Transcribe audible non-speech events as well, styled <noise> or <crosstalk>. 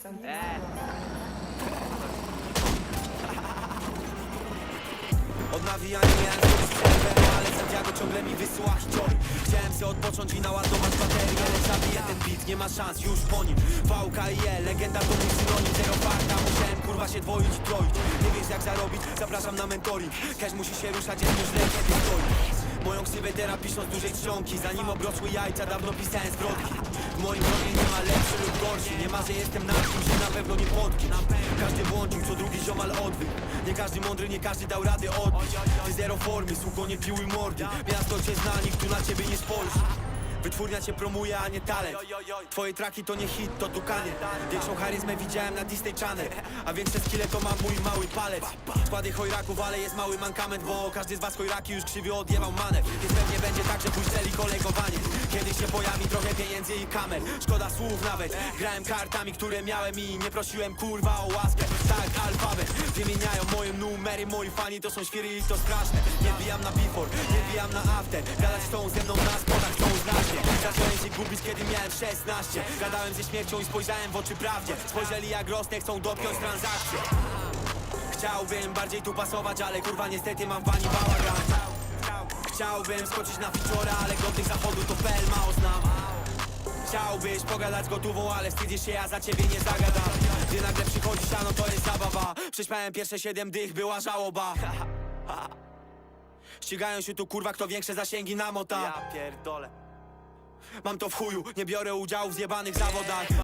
Od nawijania miałem zrobić przerwę Ale Santiago ciągle mi wysyła hiciory Chciałem sobie odpocząć i naładować baterię Lecz zabiję ten beat, nie ma szans, już po nim. VKIE, legenda to mój synonim Zero farta, musiałem kurwa się dwoić i troić. Nie wiesz jak zarobić? Zapraszam na mentoring. Cash musi się ruszać, jest źle, kiedy stoi Moją ksywę teraz piszą z dużej czcionki. Zanim obrosły jajca, dawno pisałem zwrotki W moim Nie ma, że jestem na kimś, że na pewno nie pod kimś Każdy błądził, co drugi ziomal odwyk Nie każdy mądry, nie każdy dał rady odbić. Ty zero formy, słucho nie piłuj mordy. Miasto cię zna, nikt tu na ciebie nie spojrzy. Wytwórnia cię promuje, a nie talent. Twoje traki to nie hit, to dukanie. Większą charyzmę widziałem na Disney Channel. A większe skille to ma mój mały palec. Składy chojraków, ale jest mały mankament Bo każdy z was chojraki już krzywie odjebał manewr. Więc pewnie będzie tak, że kolegowanie Kiedyś się pojawi pieniędzy i kamer. Szkoda słów nawet. Grałem kartami, które miałem i nie prosiłem kurwa o łaskę. Tak, alfabet. Wymieniają moje numery, moi fani to są świry i to straszne. Nie bijam na before, nie bijam na after. Gadać chcą ze mną na schodach, chcą znać mnie. Zacząłem się gubić, kiedy miałem 16 Gadałem ze śmiercią i spojrzałem w oczy prawdzie. Spojrzeli jak rosnę, chcą dopiąć transakcję Chciałbym bardziej tu pasować, ale kurwa niestety mam pani bałagan. Chciałbym skoczyć na ficzora, ale godnych zachodu to fel mało znam Chciałbyś pogadać gotową, ale wstydzisz się, ja za ciebie nie zagadam. Gdy nagle przychodzi siano, to jest zabawa. Prześpałem pierwsze siedem dych, była żałoba. <laughs> Ścigają się tu kurwa, kto większe zasięgi namota Ja pierdolę. Mam to w chuju, nie biorę udziału w zjebanych zawodach